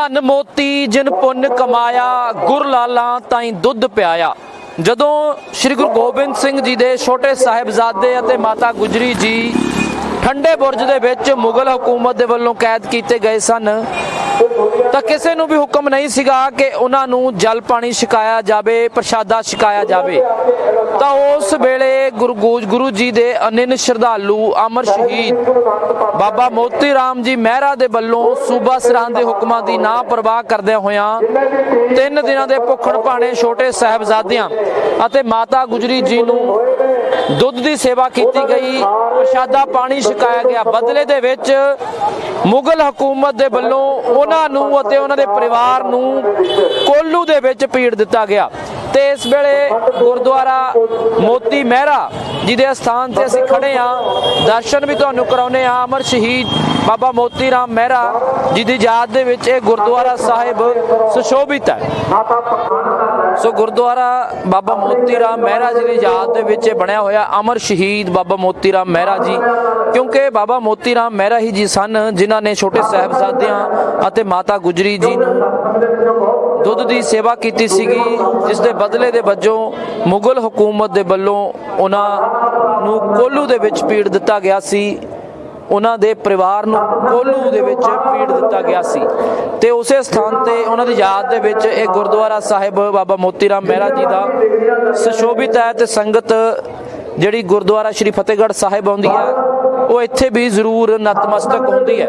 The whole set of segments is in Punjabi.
ਧਨ ਮੋਤੀ, ਜਿਨ ਪੁੰਨ ਕਮਾਇਆ, ਗੁਰ ਲਾਲਾਂ ਤਾਈਂ ਦੁੱਧ ਪਿਆਇਆ। ਜਦੋਂ ਸ੍ਰੀ ਗੁਰੂ ਗੋਬਿੰਦ ਸਿੰਘ ਜੀ ਦੇ ਛੋਟੇ ਸਾਹਿਬਜ਼ਾਦੇ ਅਤੇ ਮਾਤਾ ਗੁਜਰੀ ਜੀ ਠੰਡੇ ਬੁਰਜ ਦੇ ਵਿੱਚ ਮੁਗਲ ਹਕੂਮਤ ਦੇ ਵੱਲੋਂ ਕੈਦ ਕੀਤੇ ਗਏ ਸਨ ਤਾਂ ਕਿਸੇ ਨੂੰ ਵੀ ਹੁਕਮ ਨਹੀਂ ਸੀਗਾ ਕਿ ਉਹਨਾਂ ਨੂੰ ਜਲ ਪਾਣੀ ਛਕਾਇਆ ਜਾਵੇ, ਪ੍ਰਸ਼ਾਦਾ ਛਕਾਇਆ ਜਾਵੇ। ਤਾਂ ਉਸ ਵੇਲੇ ਗੁਰੂ ਗੋਜ- ਗੁਰੂ ਜੀ ਦੇ ਅਨਿਨ ਸ਼ਰਧਾਲੂ ਅਮਰ ਸ਼ਹੀਦ ਬਾਬਾ ਮੋਤੀ ਰਾਮ ਜੀ ਮਹਿਰਾ ਦੇ ਵੱਲੋਂ ਸੂਬਾ ਸਰਹੰਦ ਦੇ ਹੁਕਮਾਂ ਦੀ ਨਾ ਪਰਵਾਹ ਕਰਦਿਆਂ ਹੋਇਆਂ ਤਿੰਨ ਦਿਨਾਂ ਦੇ ਭੁੱਖਣ ਭਾਣੇ ਛੋਟੇ ਸਾਹਿਬਜ਼ਾਦਿਆਂ ਅਤੇ ਮਾਤਾ ਗੁਜਰੀ ਜੀ ਨੂੰ ਦੁੱਧ ਦੀ ਸੇਵਾ ਕੀਤੀ ਗਈ। ਪ੍ਰਸ਼ਾਦਾ ਪਾਣੀ ਛਕਾਇਆ ਗਿਆ। ਬਦਲੇ ਦੇ ਵਿੱਚ ਮੁਗਲ ਹਕੂਮਤ ਦੇ ਵੱਲੋਂ ਉਹਨਾਂ ਨੂੰ ਅਤੇ ਉਹਨਾਂ ਦੇ ਪਰਿਵਾਰ ਨੂੰ ਕੋਲੂ ਦੇ ਵਿੱਚ ਪੀੜ ਦਿੱਤਾ ਗਿਆ। ਤੇ ਇਸ ਵੇਲੇ ਗੁਰਦੁਆਰਾ ਮੋਤੀ ਮਹਿਰਾ ਜੀ ਦੇ ਸਥਾਨ ਤੇ ਅਸੀਂ ਖੜੇ ਆ ਦਰਸ਼ਨ ਵੀ ਤੁਹਾਨੂੰ ਕਰਾਉਨੇ ਆ ਅਮਰ ਸ਼ਹੀਦ ਬਾਬਾ ਮੋਤੀ ਰਾਮ ਮਹਿਰਾ ਜੀ ਦੀ ਯਾਦ ਦੇ ਵਿੱਚ ਇਹ ਗੁਰਦੁਆਰਾ ਸਾਹਿਬ ਸੁਸ਼ੋਭਿਤ ਹੈ। ਸੋ ਗੁਰਦੁਆਰਾ ਬਾਬਾ ਮੋਤੀ ਰਾਮ ਮਹਿਰਾ ਜੀ ਦੀ ਯਾਦ ਦੇ ਵਿੱਚ ਇਹ ਬਣਿਆ ਹੋਇਆ ਅਮਰ ਸ਼ਹੀਦ ਬਾਬਾ ਮੋਤੀ ਰਾਮ ਮਹਿਰਾ ਜੀ। ਕਿਉਂਕਿ ਬਾਬਾ ਮੋਤੀ ਰਾਮ ਮਹਿਰਾ ਹੀ ਜੀ ਸਨ, ਜਿਨ੍ਹਾਂ ਨੇ ਛੋਟੇ ਸਾਹਿਬਜ਼ਾਦਿਆਂ ਅਤੇ ਮਾਤਾ ਗੁਜਰੀ ਜੀ ਨੂੰ ਦੁੱਧ ਦੀ ਸੇਵਾ ਕੀਤੀ ਸੀਗੀ, ਜਿਸ ਦੇ ਬਦਲੇ ਦੇ ਵਜੋਂ ਮੁਗਲ ਹਕੂਮਤ ਦੇ ਵੱਲੋਂ ਉਹਨਾਂ ਨੂੰ ਕੋਲੂ ਦੇ ਵਿੱਚ ਪੀੜ ਦਿੱਤਾ ਗਿਆ ਸੀ। ਉਹਨਾਂ ਦੇ ਪਰਿਵਾਰ ਨੂੰ ਕੋਲੂ ਦੇ ਵਿੱਚ ਪੀੜ ਦਿੱਤਾ ਗਿਆ ਸੀ। ਤੇ ਉਸੇ ਸਥਾਨ ਤੇ ਉਹਨਾਂ ਦੀ ਯਾਦ ਦੇ ਵਿੱਚ ਇਹ ਗੁਰਦੁਆਰਾ ਸਾਹਿਬ ਬਾਬਾ ਮੋਤੀ ਰਾਮ ਮਹਿਰਾ ਜੀ ਦਾ ਸੁਸ਼ੋਭਿਤ ਹੈ ਤੇ ਸੰਗਤ ਜਿਹੜੀ ਗੁਰਦੁਆਰਾ ਸ਼੍ਰੀ ਫਤਿਹਗੜ੍ਹ ਸਾਹਿਬ ਆਉਂਦੀ ਹੈ, ਉਹ ਇੱਥੇ ਵੀ ਜ਼ਰੂਰ ਨਤਮਸਤਕ ਹੁੰਦੀ ਹੈ।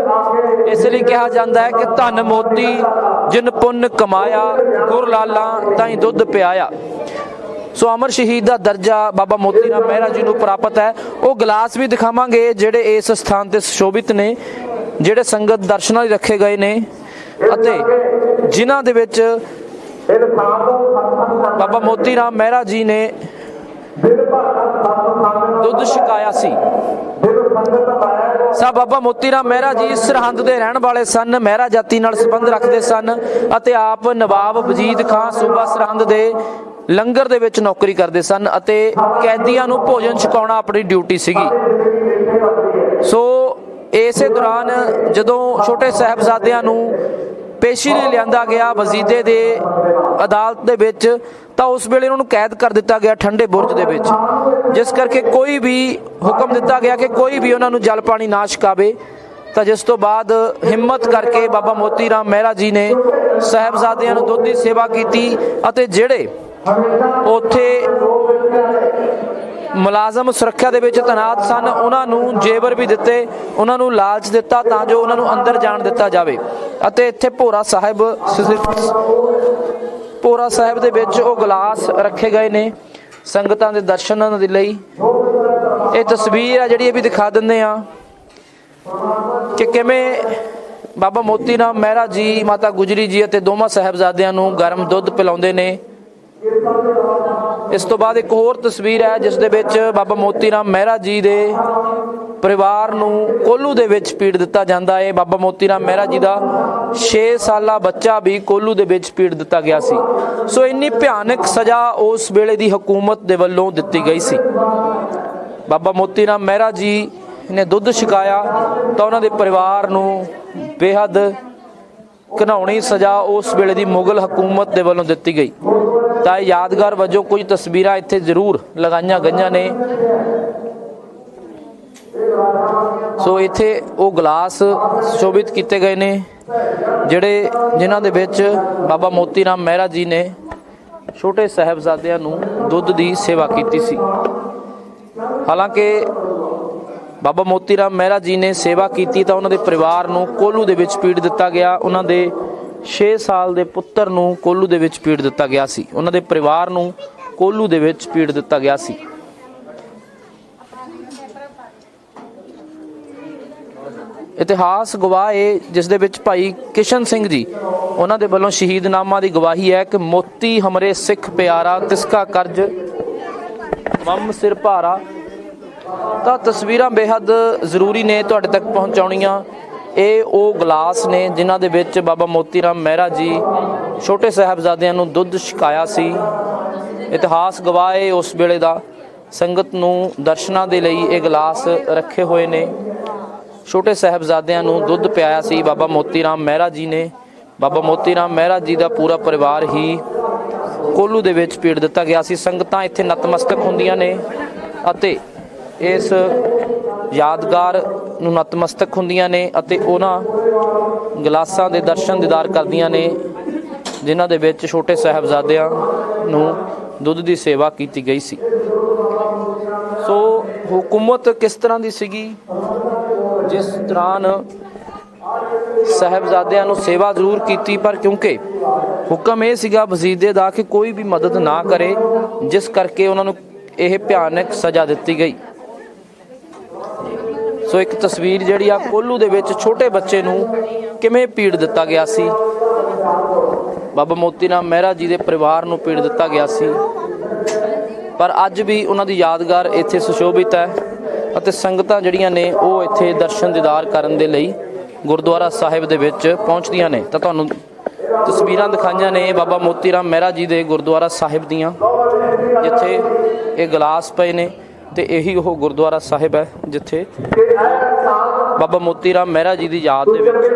ਇਸ ਲਈ ਕਿਹਾ ਜਾਂਦਾ ਹੈ ਕਿ ਧਨ ਮੋਤੀ, ਜਿਨ ਪੁੰਨ ਕਮਾਇਆ, ਗੁਰ ਲਾਲਾਂ ਤਾਈਂ ਦੁੱਧ ਪਿਆਇਆ। ਸੋ ਅਮਰ ਸ਼ਹੀਦ ਦਾ ਦਰਜਾ ਬਾਬਾ ਮੋਤੀ ਰਾਮ ਮਹਿਰਾ ਜੀ ਨੂੰ ਪ੍ਰਾਪਤ ਹੈ। ਉਹ ਗਲਾਸ ਵੀ ਦਿਖਾਵਾਂਗੇ ਜਿਹੜੇ ਇਸ ਸਥਾਨ ਤੇ ਸੁਸ਼ੋਭਿਤ ਨੇ, ਜਿਹੜੇ ਸੰਗਤ ਦਰਸ਼ਨਾਂ ਲਈ ਰੱਖੇ ਗਏ ਨੇ ਅਤੇ ਜਿਨ੍ਹਾਂ ਦੇ ਵਿੱਚ ਬਾਬਾ ਮੋਤੀ ਰਾਮ ਮਹਿਰਾ ਜੀ ਨੇ ਦੁੱਧ ਛਕਾਇਆ ਸੀ। ਸਾ ਬਾਬਾ ਮੋਤੀ ਰਾਮ ਮਹਿਰਾ ਜੀ ਸਰਹੰਦ ਦੇ ਰਹਿਣ ਵਾਲੇ ਸਨ, ਮਹਿਰਾ ਜਾਤੀ ਨਾਲ ਸੰਬੰਧ ਰੱਖਦੇ ਸਨ ਅਤੇ ਆਪ ਨਵਾਬ ਵਜੀਦ ਖਾਨ ਸੂਬਾ ਸਰਹੰਦ ਦੇ ਲੰਗਰ ਦੇ ਵਿੱਚ ਨੌਕਰੀ ਕਰਦੇ ਸਨ ਅਤੇ ਕੈਦੀਆਂ ਨੂੰ ਭੋਜਨ ਛਕਾਉਣਾ ਆਪਣੀ ਡਿਊਟੀ ਸੀਗੀ। ਸੋ ਇਸੇ ਦੌਰਾਨ ਜਦੋਂ ਛੋਟੇ ਸਾਹਿਬਜ਼ਾਦਿਆਂ ਨੂੰ ਪੇਸ਼ੀ ਲਈ ਲਿਆਂਦਾ ਗਿਆ ਵਜ਼ੀਦੇ ਦੇ ਅਦਾਲਤ ਦੇ ਵਿੱਚ, ਤਾਂ ਉਸ ਵੇਲੇ ਉਹਨਾਂ ਨੂੰ ਕੈਦ ਕਰ ਦਿੱਤਾ ਗਿਆ ਠੰਡੇ ਬੁਰਜ ਦੇ ਵਿੱਚ। ਜਿਸ ਕਰਕੇ ਕੋਈ ਵੀ ਹੁਕਮ ਦਿੱਤਾ ਗਿਆ ਕਿ ਕੋਈ ਵੀ ਉਹਨਾਂ ਨੂੰ ਜਲ ਪਾਣੀ ਨਾ ਛਕਾਵੇ। ਤਾਂ ਜਿਸ ਤੋਂ ਬਾਅਦ ਹਿੰਮਤ ਕਰਕੇ ਬਾਬਾ ਮੋਤੀ ਰਾਮ ਮਹਿਰਾ ਜੀ ਨੇ ਸਾਹਿਬਜ਼ਾਦਿਆਂ ਨੂੰ ਦੁੱਧ ਦੀ ਸੇਵਾ ਕੀਤੀ ਅਤੇ ਜਿਹੜੇ ਉੱਥੇ ਮੁਲਾਜ਼ਮ ਸੁਰੱਖਿਆ ਦੇ ਵਿੱਚ ਤਨਾਤ ਸਨ। ਉਹਨਾਂ ਨੂੰ ਜੇਬਰ ਵੀ ਦਿੱਤੇ, ਉਹਨਾਂ ਨੂੰ ਲਾਲਚ ਦਿੱਤਾ ਤਾਂ ਜੋ ਉਹਨਾਂ ਨੂੰ ਅੰਦਰ ਜਾਣ ਦਿੱਤਾ ਜਾਵੇ। ਅਤੇ ਇੱਥੇ ਭੋਰਾ ਸਾਹਿਬ ਭੋਰਾ ਸਾਹਿਬ ਦੇ ਵਿੱਚ ਉਹ ਗਲਾਸ ਰੱਖੇ ਗਏ ਨੇ ਸੰਗਤਾਂ ਦੇ ਦਰਸ਼ਨਾਂ ਦੇ ਲਈ। ਇਹ ਤਸਵੀਰ ਆ ਜਿਹੜੀ ਇਹ ਵੀ ਦਿਖਾ ਦਿੰਦੇ ਆ ਕਿ ਕਿਵੇਂ ਬਾਬਾ ਮੋਤੀ ਰਾਮ ਮਹਿਰਾ ਜੀ, ਮਾਤਾ ਗੁਜਰੀ ਜੀ ਅਤੇ ਦੋਵਾਂ ਸਾਹਿਬਜ਼ਾਦਿਆਂ ਨੂੰ ਗਰਮ ਦੁੱਧ ਪਿਲਾਉਂਦੇ ਨੇ। ਇਸ ਤੋਂ ਬਾਅਦ ਇੱਕ ਹੋਰ ਤਸਵੀਰ ਹੈ, ਜਿਸ ਦੇ ਵਿੱਚ ਬਾਬਾ ਮੋਤੀ ਰਾਮ ਮਹਿਰਾ ਜੀ ਦੇ ਪਰਿਵਾਰ ਨੂੰ ਕੋਲੂ ਦੇ ਵਿੱਚ ਪੀੜ ਦਿੱਤਾ ਜਾਂਦਾ ਹੈ। ਬਾਬਾ ਮੋਤੀ ਰਾਮ ਮਹਿਰਾ ਜੀ ਦਾ 6 ਸਾਲਾ ਬੱਚਾ ਵੀ ਕੋਲੂ ਦੇ ਵਿੱਚ ਪੀੜ ਦਿੱਤਾ ਗਿਆ ਸੀ। ਸੋ ਇੰਨੀ ਭਿਆਨਕ ਸਜ਼ਾ ਉਸ ਵੇਲੇ ਦੀ ਹਕੂਮਤ ਦੇ ਵੱਲੋਂ ਦਿੱਤੀ ਗਈ ਸੀ। ਬਾਬਾ ਮੋਤੀ ਰਾਮ ਮਹਿਰਾ ਜੀ ਨੇ ਦੁੱਧ ਛਕਾਇਆ ਤਾਂ ਉਹਨਾਂ ਦੇ ਪਰਿਵਾਰ ਨੂੰ ਬੇਹੱਦ ਘਿਨਾਉਣੀ ਸਜ਼ਾ ਉਸ ਵੇਲੇ ਦੀ ਮੁਗਲ ਹਕੂਮਤ ਦੇ ਵੱਲੋਂ ਦਿੱਤੀ ਗਈ। ਤਾਂ ਇਹ ਯਾਦਗਾਰ ਵਜੋਂ ਕੁਝ ਤਸਵੀਰਾਂ ਇੱਥੇ ਜ਼ਰੂਰ ਲਗਾਈਆਂ ਗਈਆਂ ਨੇ। ਸੋ ਇੱਥੇ ਉਹ ਗਲਾਸ ਸ਼ੋਭਿਤ ਕੀਤੇ ਗਏ ਨੇ, ਜਿਹੜੇ ਜਿਨ੍ਹਾਂ ਦੇ ਵਿੱਚ ਬਾਬਾ ਮੋਤੀ ਰਾਮ ਮਹਿਰਾ ਜੀ ਨੇ ਛੋਟੇ ਸਾਹਿਬਜ਼ਾਦਿਆਂ ਨੂੰ ਦੁੱਧ ਦੀ ਸੇਵਾ ਕੀਤੀ ਸੀ। ਹਾਲਾਂਕਿ ਬਾਬਾ ਮੋਤੀ ਰਾਮ ਮਹਿਰਾ ਜੀ ਨੇ ਸੇਵਾ ਕੀਤੀ ਤਾਂ ਉਹਨਾਂ ਦੇ ਪਰਿਵਾਰ ਨੂੰ ਕੋਲੂ ਦੇ ਵਿੱਚ ਪੀੜ ਦਿੱਤਾ ਗਿਆ। ਉਹਨਾਂ ਦੇ 6 ਸਾਲ ਦੇ ਪੁੱਤਰ ਨੂੰ ਕੋਲੂ ਦੇ ਵਿੱਚ ਪੀੜ ਦਿੱਤਾ ਗਿਆ ਸੀ। ਉਹਨਾਂ ਦੇ ਪਰਿਵਾਰ ਨੂੰ ਕੋਲੂ ਦੇ ਵਿੱਚ ਪੀੜ ਦਿੱਤਾ ਗਿਆ ਸੀ। ਇਤਿਹਾਸ ਗਵਾਹ ਹੈ ਜਿਸ ਦੇ ਵਿੱਚ ਭਾਈ ਕਿਸ਼ਨ ਸਿੰਘ ਜੀ, ਉਹਨਾਂ ਦੇ ਵੱਲੋਂ ਸ਼ਹੀਦਨਾਮਾ ਦੀ ਗਵਾਹੀ ਹੈ ਕਿ ਮੋਤੀ ਹਮਰੇ ਸਿੱਖ ਪਿਆਰਾ, ਤਿਸਕਾ ਕਰਜ ਮਮ ਸਿਰ ਭਾਰਾ। ਤਾਂ ਤਸਵੀਰਾਂ ਬੇहद ਜ਼ਰੂਰੀ ਨੇ ਤੁਹਾਡੇ ਤੱਕ ਪਹੁੰਚਾਉਣੀਆਂ। ਇਹ ਉਹ ਗਲਾਸ ਨੇ ਜਿਨ੍ਹਾਂ ਦੇ ਵਿੱਚ ਬਾਬਾ ਮੋਤੀ ਰਾਮ ਮਹਿਰਾ ਜੀ ਛੋਟੇ ਸਾਹਿਬਜ਼ਾਦਿਆਂ ਨੂੰ ਦੁੱਧ ਛਕਾਇਆ ਸੀ। ਇਤਿਹਾਸ ਗਵਾਹ ਹੈ ਉਸ ਵੇਲੇ ਦਾ। ਸੰਗਤ ਨੂੰ ਦਰਸ਼ਨਾਂ ਦੇ ਲਈ ਇਹ ਗਲਾਸ ਰੱਖੇ ਹੋਏ ਨੇ। ਛੋਟੇ ਸਾਹਿਬਜ਼ਾਦਿਆਂ ਨੂੰ ਦੁੱਧ ਪਿਆਇਆ ਸੀ ਬਾਬਾ ਮੋਤੀ ਰਾਮ ਮਹਿਰਾ ਜੀ ਨੇ। ਬਾਬਾ ਮੋਤੀ ਰਾਮ ਮਹਿਰਾ ਜੀ ਦਾ ਪੂਰਾ ਪਰਿਵਾਰ ਹੀ ਕੋਲੂ ਦੇ ਵਿੱਚ ਪੀੜ ਦਿੱਤਾ ਗਿਆ ਸੀ। ਸੰਗਤਾਂ ਇੱਥੇ ਨਤਮਸਤਕ ਹੁੰਦੀਆਂ ਨੇ ਅਤੇ ਇਸ ਯਾਦਗਾਰ ਨੂੰ ਨਤਮਸਤਕ ਹੁੰਦੀਆਂ ਨੇ ਅਤੇ ਉਹਨਾਂ ਗਲਾਸਾਂ ਦੇ ਦਰਸ਼ਨ ਦੀਦਾਰ ਕਰਦੀਆਂ ਨੇ, ਜਿਨ੍ਹਾਂ ਦੇ ਵਿੱਚ ਛੋਟੇ ਸਾਹਿਬਜ਼ਾਦਿਆਂ ਨੂੰ ਦੁੱਧ ਦੀ ਸੇਵਾ ਕੀਤੀ ਗਈ ਸੀ। ਸੋ ਹਕੂਮਤ ਕਿਸ ਤਰ੍ਹਾਂ ਦੀ ਸੀਗੀ? ਜਿਸ ਦੌਰਾਨ ਸਾਹਿਬਜ਼ਾਦਿਆਂ ਨੂੰ ਸੇਵਾ ਜ਼ਰੂਰ ਕੀਤੀ, ਪਰ ਕਿਉਂਕਿ ਹੁਕਮ ਇਹ ਸੀਗਾ ਵਜ਼ੀਦੇ ਦਾ ਕਿ ਕੋਈ ਵੀ ਮਦਦ ਨਾ ਕਰੇ, ਜਿਸ ਕਰਕੇ ਉਹਨਾਂ ਨੂੰ ਇਹ ਭਿਆਨਕ ਸਜ਼ਾ ਦਿੱਤੀ ਗਈ। ਸੋ ਇੱਕ ਤਸਵੀਰ ਜਿਹੜੀ ਆ ਕੋਲੂ ਦੇ ਵਿੱਚ ਛੋਟੇ ਬੱਚੇ ਨੂੰ ਕਿਵੇਂ ਪੀੜ ਦਿੱਤਾ ਗਿਆ ਸੀ? ਬਾਬਾ ਮੋਤੀ ਰਾਮ ਮਹਿਰਾ ਜੀ ਦੇ ਪਰਿਵਾਰ ਨੂੰ ਪੀੜ ਦਿੱਤਾ ਗਿਆ ਸੀ। ਪਰ ਅੱਜ ਵੀ ਉਹਨਾਂ ਦੀ ਯਾਦਗਾਰ ਇੱਥੇ ਸੁਸ਼ੋਭਿਤ ਹੈ ਅਤੇ ਸੰਗਤਾਂ ਜਿਹੜੀਆਂ ਨੇ ਉਹ ਇੱਥੇ ਦਰਸ਼ਨ ਦੀਦਾਰ ਕਰਨ ਦੇ ਲਈ ਗੁਰਦੁਆਰਾ ਸਾਹਿਬ ਦੇ ਵਿੱਚ ਪਹੁੰਚਦੀਆਂ ਨੇ। ਤਾਂ ਤੁਹਾਨੂੰ ਤਸਵੀਰਾਂ ਦਿਖਾਈਆਂ ਨੇ ਬਾਬਾ ਮੋਤੀ ਰਾਮ ਮਹਿਰਾ ਜੀ ਦੇ ਗੁਰਦੁਆਰਾ ਸਾਹਿਬ ਦੀਆਂ, ਜਿੱਥੇ ਇਹ ਗਲਾਸ ਪਏ ਨੇ। ਤੇ ਇਹੀ ਉਹ ਗੁਰਦੁਆਰਾ ਸਾਹਿਬ ਹੈ ਜਿੱਥੇ ਬਾਬਾ ਮੋਤੀ ਰਾਮ ਮਹਿਰਾ ਜੀ ਦੀ ਯਾਦ ਦੇ ਵਿੱਚ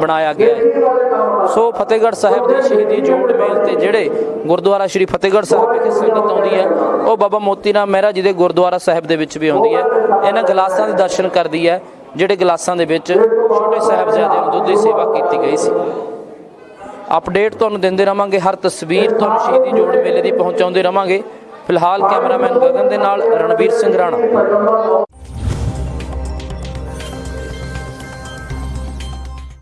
ਬਣਾਇਆ ਗਿਆ ਹੈ। ਸੋ ਫਤਿਹਗੜ੍ਹ ਸਾਹਿਬ ਦੇ ਸ਼ਹੀਦੀ ਜੋੜ ਮੇਲ ਤੇ ਜਿਹੜੇ ਗੁਰਦੁਆਰਾ ਸ਼੍ਰੀ ਫਤਿਹਗੜ੍ਹ ਸਾਹਿਬ ਵਿਖੇ ਸੰਗਤ ਆਉਂਦੀ ਹੈ, ਉਹ ਬਾਬਾ ਮੋਤੀ ਰਾਮ ਮਹਿਰਾ ਜੀ ਦੇ ਗੁਰਦੁਆਰਾ ਸਾਹਿਬ ਦੇ ਵਿੱਚ ਵੀ ਆਉਂਦੀ ਹੈ। ਇਹਨਾਂ ਗਲਾਸਾਂ ਦੇ ਦਰਸ਼ਨ ਕਰਦੀ ਹੈ, ਜਿਹੜੇ ਗਲਾਸਾਂ ਦੇ ਵਿੱਚ ਛੋਟੇ ਸਾਹਿਬਜ਼ਾਦਿਆਂ ਨੂੰ ਦੁੱਧ ਦੀ ਸੇਵਾ ਕੀਤੀ ਗਈ ਸੀ। ਅਪਡੇਟ ਤੁਹਾਨੂੰ ਦਿੰਦੇ ਰਵਾਂਗੇ, ਹਰ ਤਸਵੀਰ ਤੁਹਾਨੂੰ ਸ਼ਹੀਦੀ ਜੋੜ ਮੇਲੇ ਦੀ ਪਹੁੰਚਾਉਂਦੇ ਰਵਾਂਗੇ। ਫਿਲਹਾਲ ਕੈਮਰਾਮੈਨ ਗਗਨ ਦੇ ਨਾਲ ਰਣਵੀਰ ਸਿੰਘ ਰਾਣਾ।